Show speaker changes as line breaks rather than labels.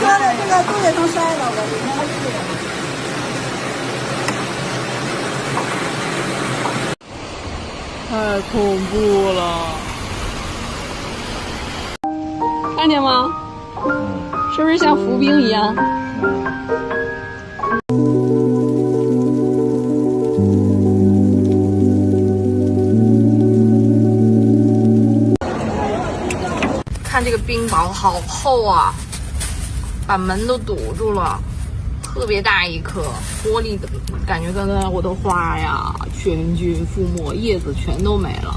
搁在这个肚子上摔了我的天太恐怖了。看见吗？是不是像浮冰一样？看这个冰雹好厚啊。把门都堵住了，特别大一颗，玻璃的感觉刚才我的花呀全军覆没，叶子全都没了。